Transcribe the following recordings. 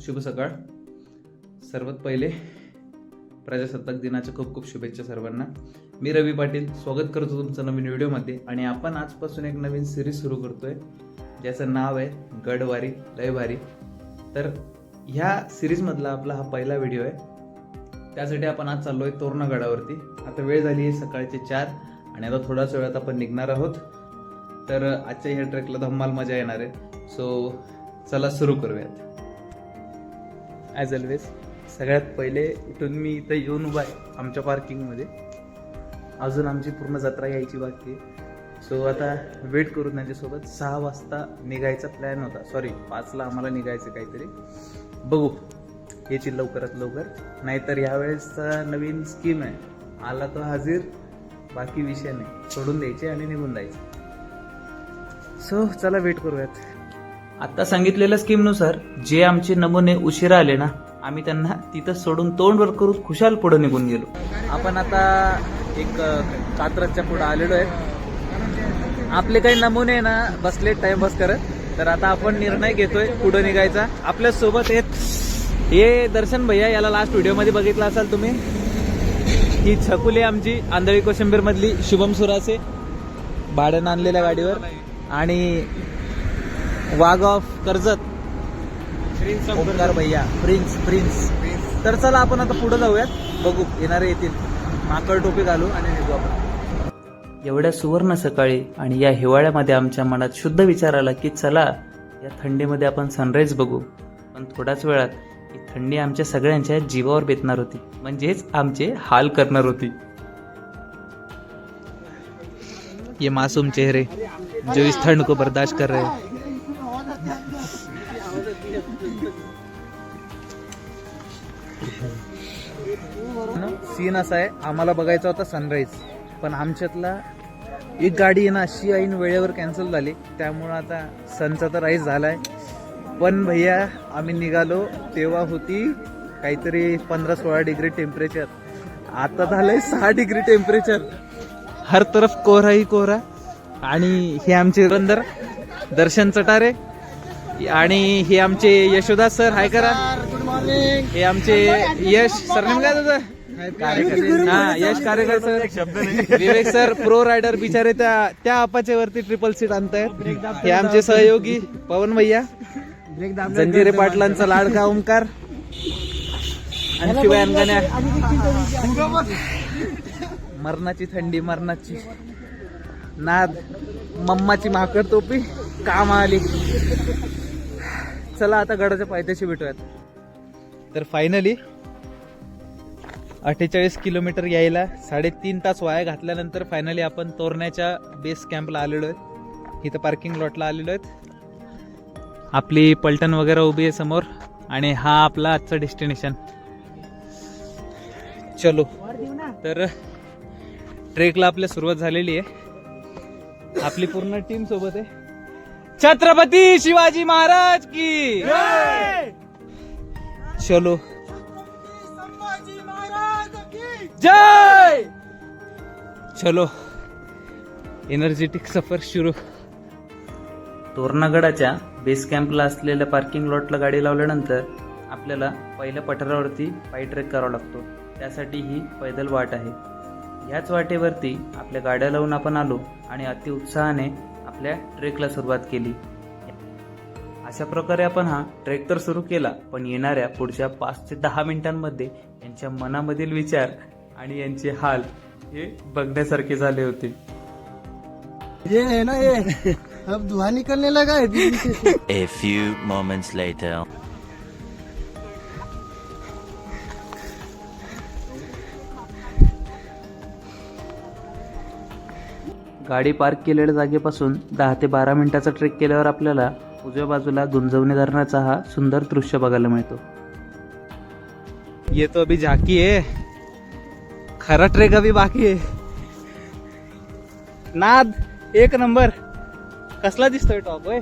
शुभ सकाळ. सर्वात पहिले प्रजासत्ताक दिनाच्या खूप खूप शुभेच्छा सर्वांना. मी रवी पाटील स्वागत करतो तुमचं नवीन व्हिडिओमध्ये आणि आपण आजपासून एक नवीन सिरीज सुरू करतोय ज्याचं नाव आहे गडवारी लयभारी तर ह्या सिरीजमधला आपला हा पहिला व्हिडिओ आहे. त्यासाठी आपण आज चाललोय तोरणा गडावरती आता वेळ झाली आहे सकाळचे चार आणि आता थोड्याच वेळात आपण निघणार आहोत. तर आजच्या ह्या ट्रेकला धम्माल मजा येणार आहे. सो चला सुरू करूयात. ॲज ऑलवेज सगळ्यात पहिले इथून मी इथं येऊन उभा आहे आमच्या पार्किंगमध्ये अजून आमची पूर्ण जत्रा यायची बाकी आहे. सो आता वेट करू त्यांच्यासोबत. सहा वाजता निघायचा प्लॅन होता. सॉरी पाचला आम्हाला निघायचं काहीतरी. बघू याची लवकरात लवकर. नाहीतर यावेळेसचा नवीन स्कीम आहे. आला तो हाजीर बाकी विषय नाही. सोडून द्यायचे आणि निघून जायचे. सो चला वेट करूयात. आत्ता सांगितलेल्या स्कीमनुसार जे आमचे नमुने उशिरा आले ना आम्ही त्यांना तिथं सोडून तोंडवर करून खुशाल पुढे निघून गेलो. आपण आता एक कात्रजच्या पुढे आलेलो आहे. आपले काही नमुने ना बसले टाइमपास करत. तर आता आपण निर्णय घेतोय पुढे निघायचा. आपल्यासोबत आहेत हे दर्शन भैया याला लास्ट व्हिडिओमध्ये बघितला असाल तुम्ही. ही छकुली आमची आंधळी कोशिंबीर मधली शुभम सुरासे. भाड्यानं आणलेल्या गाडीवर. आणि वाघ ऑफ कर्जत. ओंकार भैया. प्रिन्स प्रिन्स तर चला आपण आता पुढे जाऊयात. बघू येणारे येतील. माकड टोपी घालू आणि निघू आपण. एवढ्या सुवर्ण सकाळी आणि या हिवाळ्यामध्ये आमच्या मनात शुद्ध विचार आला की चला या थंडीमध्ये आपण सनराईज बघू. पण थोड्याच वेळात ही थंडी आमच्या सगळ्यांच्या जीवावर बेतणार होती. म्हणजेच आमचे हाल करणार होती. ये मासूम चेहरे जो इस ठंड को बर्दाश्त कर रहे हैं. सीन असा आहे. आम्हाला बघायचा होता सनराईज पण आमच्यातला एक गाडी आहे ना अशी ऐन वेळेवर कॅन्सल झाली. त्यामुळं आता सनचा तर राईज झालाय. पण भैया आम्ही निघालो. तेव्हा होती काहीतरी पंधरा सोळा डिग्री टेम्परेचर आता झालंय सहा डिग्री टेम्परेचर हर तरफ कोहरा ही कोहरा. आणि हे आमचे रंदर दर्शन चटारे आणि हे आमचे यशोदास सर हाय करा. गुड मॉर्निंग हे आमचे यश सर काय तुझं? हा यश कार्यकर्ते विवेक सर प्रो रायडर बिचारे त्या त्या अपाचे वरती ट्रिपल सीट आणतायत. हे आमचे सहयोगी पवन भैया ब्रेक जंजिरे पाटलांचा लाडका ओंकार आणि शिवाय अंगण्या. मरणाची थंडी मरणाची. नाद मम्माची माकड टोपी काम आली चला आता गडाच्या पायथ्याशी भेटूयात. तर फायनली अठ्ठेचाळीस किलोमीटर यायला साडेतीन तास वाया घातल्यानंतर फायनली आपण तोरण्याच्या बेस कॅम्पला आलेलो आहेत इथं पार्किंग लॉटला आलेलो आहेत. आपली पलटण वगैरे उभी आहे समोर आणि हा आपला आजचा डेस्टिनेशन चलो. तर ट्रेकला आपल्या सुरुवात झालेली आहे. आपली पूर्ण टीम सोबत आहे. छत्रपती शिवाजी महाराज की. चलो. जय! चलो. एनर्जेटिक सफर सुरू. तोरणागडाच्या बेस कॅम्पला असलेल्या पार्किंग लॉटला गाडी लावल्यानंतर आपल्याला पहिल्या पठारावरती पायी ट्रेक करावा लागतो. त्यासाठी ही पैदल वाट आहे. ह्याच वाटेवरती आपल्या गाड्या लावून आपण आलो आणि अतिउत्साहाने आपल्या ट्रेकला सुरुवात केली. अशा प्रकारे आपण हा ट्रेक तर सुरू केला पण येणाऱ्या पुढच्या पाच ते दहा मिनिटांमध्ये यांच्या मनामधील विचार आणि यांचे हाल हे बघण्यासारखे झाले होते. ये है ना ये. अब धुआं निकलने लगा है. A few moments later. गाडी पार्क केलेल्या जागेपासून दहा ते बारा मिनिटाचा ट्रेक केल्यावर आपल्याला उजव्या बाजूला गुंजवणी धरणाचा हा सुंदर दृश्य बघायला मिळतो. ये तो अभी झाकी है. खरा ट्रेक अभी बाकी आहे नाद एक नंबर. कसला दिसतोय टॉप होय?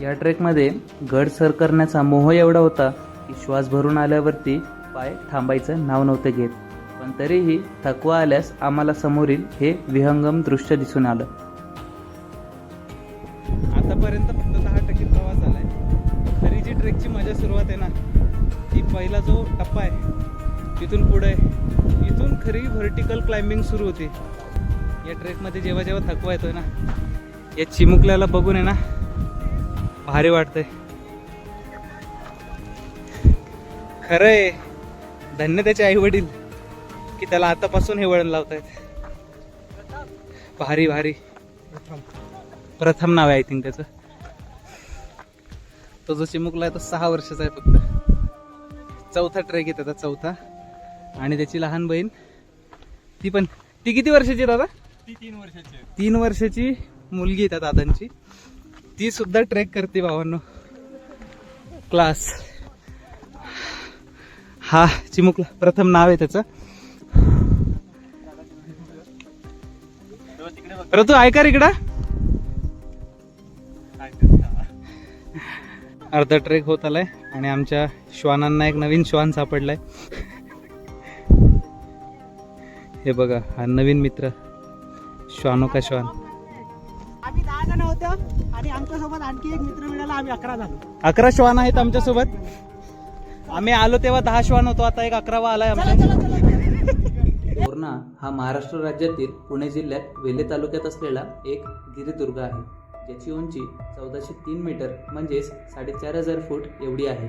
या ट्रेकमध्ये गड सर करण्याचा मोह एवढा होता की श्वास भरून आल्यावरती पाय थांबायचं नाव नव्हतं घेत. पण तरीही थकवा आल्यास आम्हाला समोरील हे विहंगम दृश्य दिसून आलं. आतापर्यंत फक्त दहा टक्के प्रवास झालाय. तरी जी ट्रेकची मजा सुरुवात आहे ना ती पहिला जो टप्पा आहे तिथून पुढे इथून खरी व्हर्टिकल क्लाइम्बिंग सुरू होते. या ट्रेकमध्ये जेव्हा जेव्हा थकवा येतोय ना या चिमुकल्याला बघून आहे ना भारी वाटतंय. खरं आहे धन्य त्याचे आई वडील की त्याला आतापासून हे वळण लावतायत भारी भारी. प्रथम. नाव आहे आय थिंक त्याचं. तो जो चिमुकला आहे तो सहा वर्षाचा आहे फक्त. चौथा ट्रेक आहे त्याचा चौथा. आणि त्याची लहान बहीण ती पण ती किती वर्षाची आहे दादा? ती तीन वर्षाची तीन वर्षाची मुलगी आहे त्या दादांची. ती सुद्धा ट्रेक करते भावांनो. क्लास हा चिमुकला. प्रथम नाव आहे त्याचं. ऋतू ऐका रे इकडं? अर्धा ट्रेक होत आलाय आणि आमच्या श्वानांना एक नवीन श्वान सापडलाय. हे बघा हा नवीन मित्र. श्वानो का श्वान? आम्ही दहा जण होतो आणि आमच्यासोबत आणखी एक मित्र मिळाला आम्ही अकरा झालो अकरा श्वान आहेत आमच्यासोबत. आम्ही आलो तेव्हा दहा श्वान होतो आता एक अकरावा आलाय आमच्या हा महाराष्ट्र राज्यातील पुणे जिल्ह्यात वेल्हे तालुक्यात असलेला एक गिरिदुर्ग आहे. ज्याची उंची चौदाशे तीन मीटर म्हणजेच साडेचार हजार फूट एवढी आहे.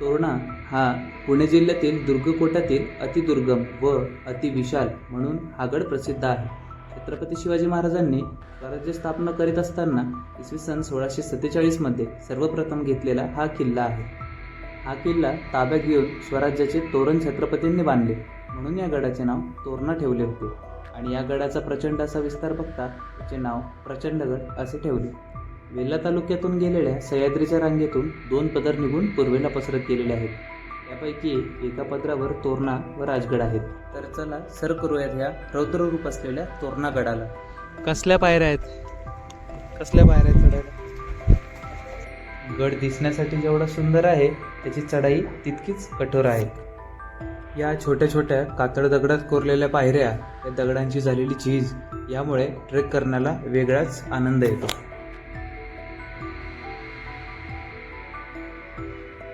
तोरणा हा पुणे जिल्ह्यातील दुर्गकोटातील अतिदुर्गम व अतिविशाल म्हणून हा गड प्रसिद्ध आहे. छत्रपती शिवाजी महाराजांनी स्वराज्य स्थापना करीत असताना इसवी सन सोळाशे सत्तेचाळीसमध्ये सर्वप्रथम घेतलेला हा किल्ला आहे. हा किल्ला ताब्यात घेऊन स्वराज्याचे तोरण छत्रपतींनी बांधले. म्हणून या गडाचे नाव तोरणा ठेवले होते. आणि या गडाचा प्रचंड असा विस्तार बघता त्याचे नाव प्रचंडगड असे ठेवले. वेल्हा तालुक्यातून गेलेल्या सह्याद्रीच्या रांगेतून दोन पदर निघून पूर्वेला पसरत गेलेले आहेत. यापैकी एका पदरावर तोरणा व राजगड आहेत. तर चला सर करूयात ह्या रौद्र रूप असलेल्या तोरणा गडाला. कसल्या पायऱ्या आहेत? कसल्या पायऱ्या आहेत चढायला? गड दिसण्यासाठी जेवढा सुंदर आहे त्याची चढाई तितकीच कठोर आहे. या छोट्या छोट्या कातळ दगडात कोरलेल्या पायऱ्या या दगडांची झालेली चीज यामुळे ट्रेक करण्याला वेगळाच आनंद येतो.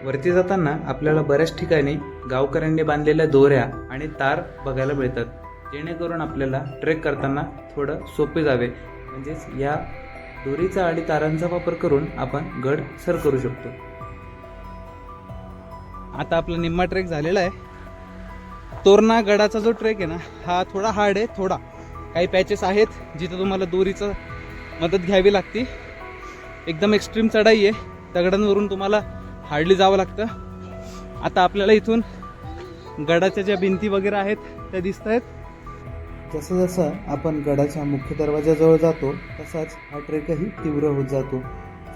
वरती जाताना आपल्याला बऱ्याच ठिकाणी गावकऱ्यांनी बांधलेल्या दोऱ्या आणि तार बघायला मिळतात. जेणेकरून आपल्याला ट्रेक करताना थोडं सोपे जावे. म्हणजेच या दोरीचा आणि तारांचा वापर करून आपण गड सर करू शकतो. आता आपला निम्मा ट्रेक झालेला आहे. तोरणा गडाचा जो ट्रेक आहे ना हा थोडा हार्ड आहे थोडा. काही पॅचेस आहेत जिथं तुम्हाला दोरीचं मदत घ्यावी लागते. एकदम एक्स्ट्रीम चढाई आहे. दगडांवरून तुम्हाला हार्डली जावं लागतं. आता आपल्याला इथून गडाच्या ज्या भिंती वगैरे आहेत त्या दिसत आहेत जसं जसं आपण गडाच्या मुख्य दरवाजाजवळ जातो तसाच हा ट्रेकही तीव्र होत जातो.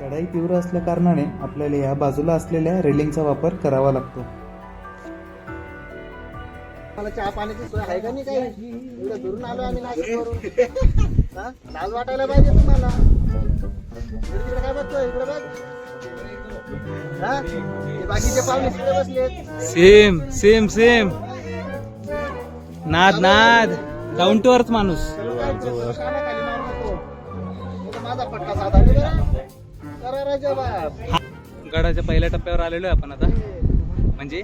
चढाई तीव्र असल्या कारणाने आपल्याला या बाजूला असलेल्या रेलिंगचा वापर करावा लागतो. मला चहा पाण्याची सोय आहे का नाही काही? एवढं दुरून आलो आम्ही नाशिकवरून. हा? लाज वाटायला पाहिजे तुम्हाला. इकडे तिकडे काय बघतोय? इकडे बघ. हा? ते बाकीचे पाहुणे तिकडे बसलेत. Same same same. नाद नाद. डाऊन टू अर्थ माणूस. काय माझा पट्टा साधा. करा राजा बाप गडाच्या पहिल्या टप्प्यावर आलेलो आहे आपण आता. म्हणजे?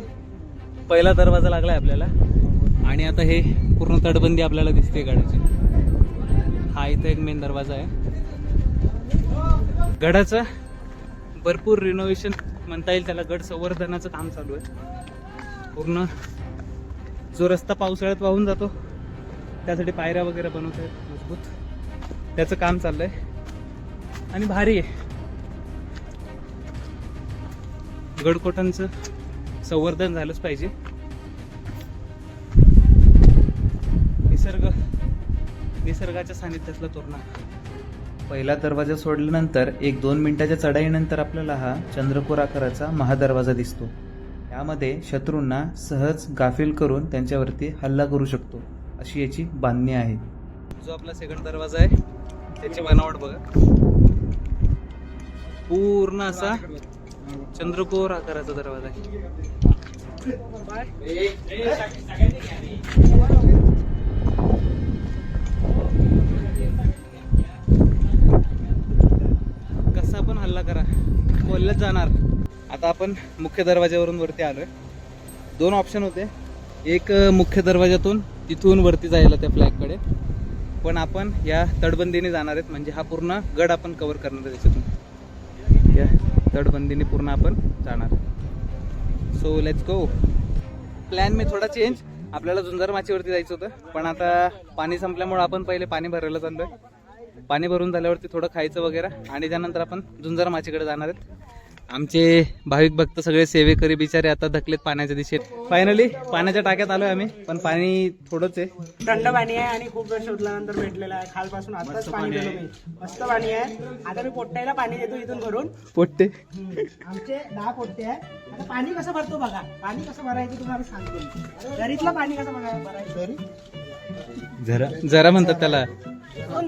पहिला दरवाजा लागलाय आपल्याला. आणि आता हे पूर्ण तटबंदी आपल्याला दिसते गडाची. हा इथं एक मेन दरवाजा आहे. गडाचं भरपूर रिनोव्हेशन म्हणता येईल त्याला. गड संवर्धनाचं काम चालू आहे. पूर्ण जो रस्ता पावसाळ्यात वाहून जातो त्यासाठी पायऱ्या वगैरे बनवत आहेत. मजबूत. त्याचं काम चाललंय. आणि भारी आहे. गडकोटांचं संवर्धन झालंच पाहिजे. निसर्गाच्या सानिध्यातला तोरणा पहिला दरवाजा सोडल्यानंतर एक दोन मिनिटाच्या चढाईनंतर आपल्याला हा चंद्रकोर आकाराचा महादरवाजा दिसतो यामध्ये शत्रूंना सहज गाफील करून त्यांच्यावरती हल्ला करू शकतो अशी याची बांधणी आहे जो आपला सेकंड दरवाजा आहे त्याची बनावट बघा पूर्ण असा चंद्रकोर आकाराचा दरवाजा आहे कसा जाणार. आता आपण मुख्य दरवाज्यावरून वरती आलोय. दोन ऑप्शन होते. एक मुख्य दरवाजातून तिथून वरती जायला त्या फ्लॅगकडे पण आपण या तटबंदीने जाणार आहेत. म्हणजे हा पूर्ण गड आपण कवर करणार आहे त्याच्यातून. या तटबंदीने पूर्ण आपण जाणार सो लेट्स गो प्लॅन मी थोडा चेंज आपल्याला झुंजार माचीवरती जायचं होतं. पण आता पाणी संपल्यामुळे आपण पहिले पाणी भरायला चाललोय. पाणी भरून झाल्यावरती थोडं खायचं वगैरे. आणि त्यानंतर आपण झुंजार माचीकडे जाणार आहेत. आमचे भाविक भक्त सगळे सेवेकरी बिचारे आता धकलेत पाण्याच्या दिशेत. फायनली पाण्याच्या टाक्यात आलोय आम्ही पण पाणी थोडंच आहे. थंड पाणी आहे आणि खूप वेळ शोधल्यानंतर भेटलेलं आहे. खालपासून आताच पाणी पिलो मी. मस्त पाणी आहे. आता मी पोट्ट्याला पाणी देतो इथून भरून. पोट्टे. आमचे दहा पोट्टे आहे. आता पाणी कसं भरतो बघा. पाणी कसं भरायचं तुम्हाला सांगतो. दरीतलं पाणी कसं बघा भरायचं? जरा जरा म्हणतात त्याला.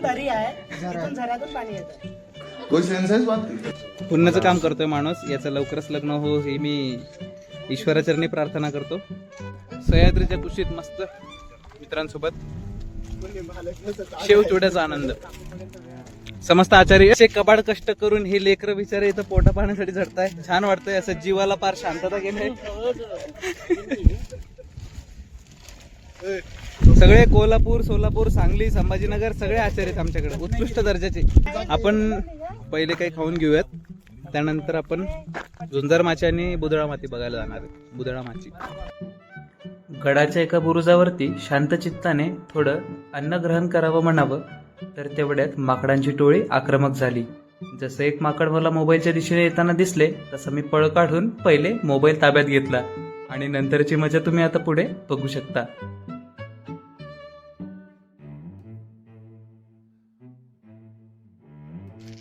दरी आहे. झऱ्यातून पाणी येतं. कोई सेंस है इस बात की? पुण्याचं काम करतोय माणूस. याचं लवकरच लग्न हो ही मी ईश्वराचरणी प्रार्थना करतो. सह्याद्रीच्या कुशीत मस्त मित्रांसोबत. शेवचोड्याचा आनंद. समस्त आचार्य असे कबाड कष्ट करून हे लेकर बिचारे इथं पोटा पाण्यासाठी झडताय. छान वाटतंय असं जीवाला पार शांतता गेले. सगळे कोल्हापूर सोलापूर सांगली संभाजीनगर सगळे आचार्य आहेत आमच्याकडे. उत्कृष्ट दर्जाचे. आपण पहिले काही खाऊन घेऊयात. त्यानंतर आपण झुंजार माची आणि बुदळा माती बघायला जाणार आहे. बुदळा माची. गडाच्या एका बुरुजावरती शांतचित्ताने थोडं अन्न ग्रहण करावं म्हणावं तर तेवढ्यात माकडांची टोळी आक्रमक झाली. जसं एक माकड मला मोबाईलच्या दिशेने येताना दिसले तसं मी पळ काढून पहिले मोबाईल ताब्यात घेतला. आणि नंतरची मजा तुम्ही आता पुढे बघू शकता.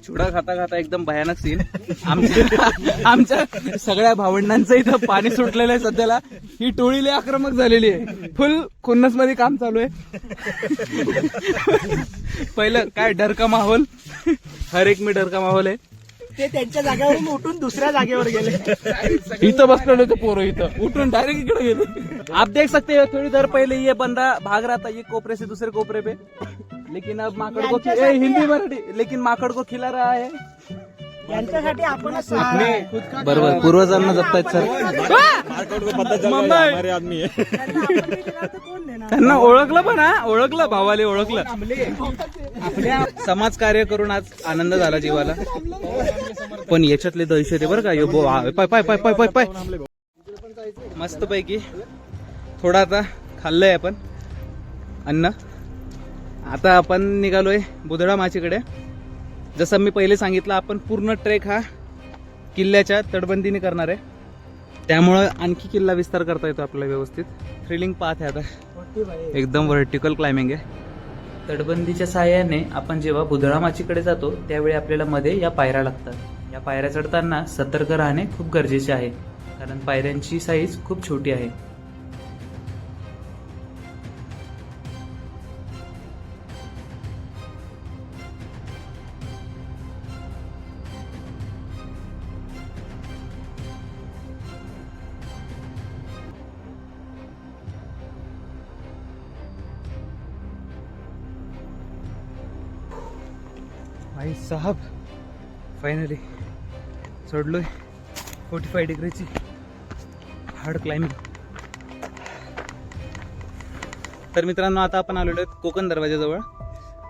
चुडा खाता खाता एकदम भयानक सीन आमच्या आमच्या सगळ्या भावंडांचं इथं पाणी सुटलेलं आहे सध्याला. ही टोळी लय आक्रमक झालेली आहे. फुल खुन्नसमध्ये काम चालू आहे. पहिलं काय डर का माहोल? हर एक मी डर का माहोल है ते त्यांच्या जागेवरून उठून दुसऱ्या जागेवर गेले. इथं बसलेले होते पोरं इथं. उठून डायरेक्ट इकडे गेले. आप देख सकते हो थोड़ी देर पहले ये बंदा भाग रहा था ये कोपरे से दूसरे कोपरे पे. लेकिन अब माकड़ को खि- ए, हिंदी मराठी लेकिन माकड़ को खिला रहा है। यांच्यासाठी आपणच सहारा आहे. बरोबर पूर्वजांना जपतायत सर. मुंबई त्यांना आपण नाही देणार तर कोण देणार त्यांना ओळखलं पण हा? ओळखलं भावाले ओळखलं. आपल्या समाज कार्य करून आज आनंद झाला जीवाला. पण याच्यातले दहशत आहे बरं का? यो बो आ, पाय पाय पाय पाय पाय पाय. मस्त पैकी थोडा आता खाल्लंय आपण. अन्न. आता आपण निघालोय बुधडा माचीकडे. जसं मी पहिले सांगितलं आपण पूर्ण ट्रेक हा किल्ल्याच्या तटबंदीने करणार आहे. त्यामुळं आणखी किल्ला विस्तार करता येतो आपल्याला व्यवस्थित. थ्रिलिंग पाथ आहे आता. एकदम व्हर्टिकल क्लाइम्बिंग आहे. तटबंदीच्या साहाय्याने आपण जेव्हा बुधळा माचीकडे जातो त्यावेळी आपल्याला मध्ये या पायऱ्या लागतात. या पायऱ्या चढताना सतर्क राहणे खूप गरजेचे आहे. कारण पायऱ्यांची साईज खूप छोटी आहे. भाई साहब फायनली चढलोय फोर्टी फाय डिग्रीची हार्ड क्लाइम्बिंग तर मित्रांनो आता आपण आलेलो आहेत कोकण दरवाजाजवळ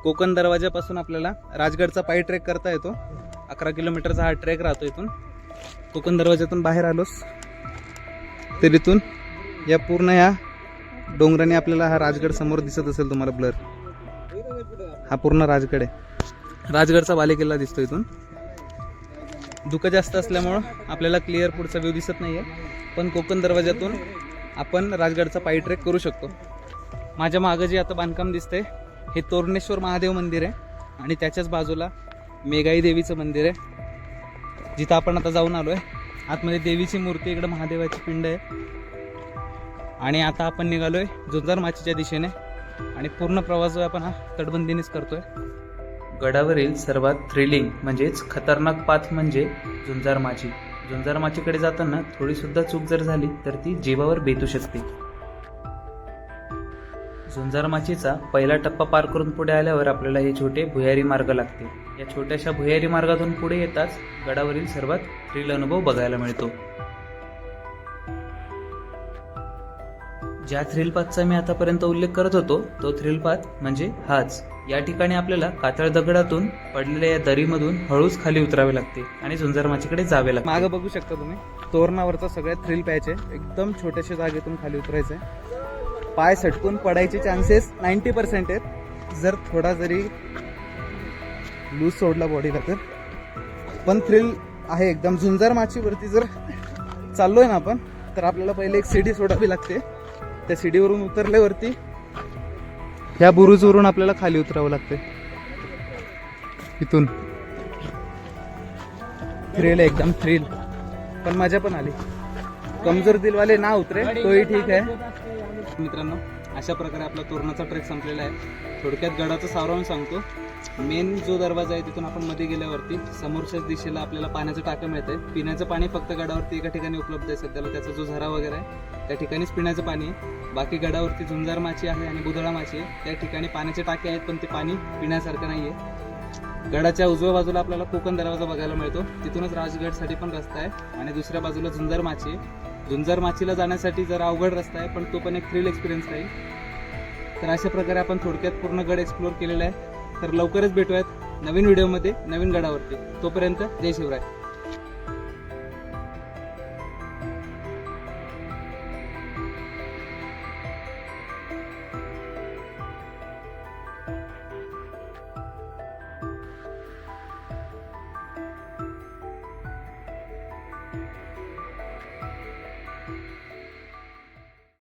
कोकण दरवाजापासून आपल्याला राजगडचा पायी ट्रेक करता येतो. अकरा किलोमीटरचा हा ट्रेक राहतो इथून. कोकण दरवाजातून बाहेर आलोस. तर इथून या पूर्ण या डोंगराने आपल्याला हा राजगड समोर दिसत असेल तुम्हाला ब्लर हा पूर्ण राजगड आहे. राजगडचा बालेकिल्ला दिसतो इथून. धुकं जास्त असल्यामुळं आपल्याला क्लिअर पुढचा व्ह्यू दिसत नाही आहे पण कोकण दरवाजातून आपण राजगडचा पायी ट्रेक करू शकतो. माझ्या मागं जे आता बांधकाम दिसतंय हे तोरणेश्वर महादेव मंदिर आहे आणि त्याच्याच बाजूला मेघाई देवीचं मंदिर आहे. जिथं आपण आता जाऊन आलो आहे आतमध्ये देवीची मूर्ती इकडं महादेवाची पिंड आहे. आणि आता आपण निघालोय जुंजार माचीच्या दिशेने. आणि पूर्ण प्रवास जो आहे आपण हा तटबंदीनेच करतो आहे गडावरील सर्वात थ्रिलिंग म्हणजेच खतरनाक पाथ म्हणजे झुंजार माची झुंजार माचीकडे जाताना थोडीसुद्धा चूक जर झाली तर ती जीवावर बेतू शकते. झुंजार माचीचा पहिला टप्पा पार करून पुढे आल्यावर आपल्याला हे छोटे भुयारी मार्ग लागते या छोट्याशा भुयारी मार्गातून पुढे येताच गडावरील सर्वात थ्रिल अनुभव बघायला मिळतो. ज्या थ्रिलपाथचा मी आतापर्यंत उल्लेख करत होतो तो थ्रिल पाथ म्हणजे हाच. या ठिकाणी आपल्याला कातळ दगडातून पडलेल्या या दरीमधून हळूच खाली उतरावे लागते आणि झुंजार माचीकडे जावे लागते. मागं बघू शकता तुम्ही. तोरणावरचा सगळ्यात थ्रिल पॅच आहे. एकदम छोट्याशा जागेतून खाली उतरायचं आहे. पाय सटकून पडायचे चान्सेस नाईन्टी पर्सेंट आहेत. जर थोडा जरी लूज सोडला बॉडीला तर. पण थ्रिल आहे एकदम. झुंजार माचीवरती जर चाललोय ना आपण तर आपल्याला पहिले एक सीडी सोडावी लागते. त्या सीडीवरून उतरल्यावरती ह्या बुरुजवरून आपल्याला खाली उतरावं लागते इथून. थ्रिल आहे एकदम थ्रिल पण मजा पण आली. कमजोर दिलवाले ना उतरे तोही ठीक आहे. मित्रांनो अशा प्रकारे आपला तोरणाचा ट्रेक संपलेला आहे. थोडक्यात गडाचं सावरावून सांगतो. मेन जो दरवाजा आहे तिथून आपण मध्ये गेल्यावरती समोरच्याच दिशेला आपल्याला पाण्याचं टाकं मिळतंय. पिण्याचं पाणी फक्त गडावरती एका ठिकाणी उपलब्ध आहे सध्याला. त्याचा जो झरा वगैरे आहे त्या ठिकाणीच पिण्याचं पाणी आहे. बाकी गडावरती झुंजार माची आहे आणि बुधळा माची आहे. त्या ठिकाणी पाण्याचे टाके आहेत पण ते पाणी पिण्यासारखं नाही आहे गडाच्या उजव्या बाजूला आपल्याला कोकण दरवाजा बघायला मिळतो. तिथूनच राजगडसाठी पण रस्ता आहे आणि दुसऱ्या बाजूला झुंजार माची आहे. झुंजार माचीला जाण्यासाठी जरा अवघड रस्ता आहे पण तो पण एक थ्रिल एक्सपिरियन्स राहील. तर अशा प्रकारे आपण थोडक्यात पूर्ण गड एक्सप्लोअर केलेला आहे. तर लवकरच भेटूयात नवीन व्हिडिओमध्ये नवीन गडावरती. तोपर्यंत जय शिवराय.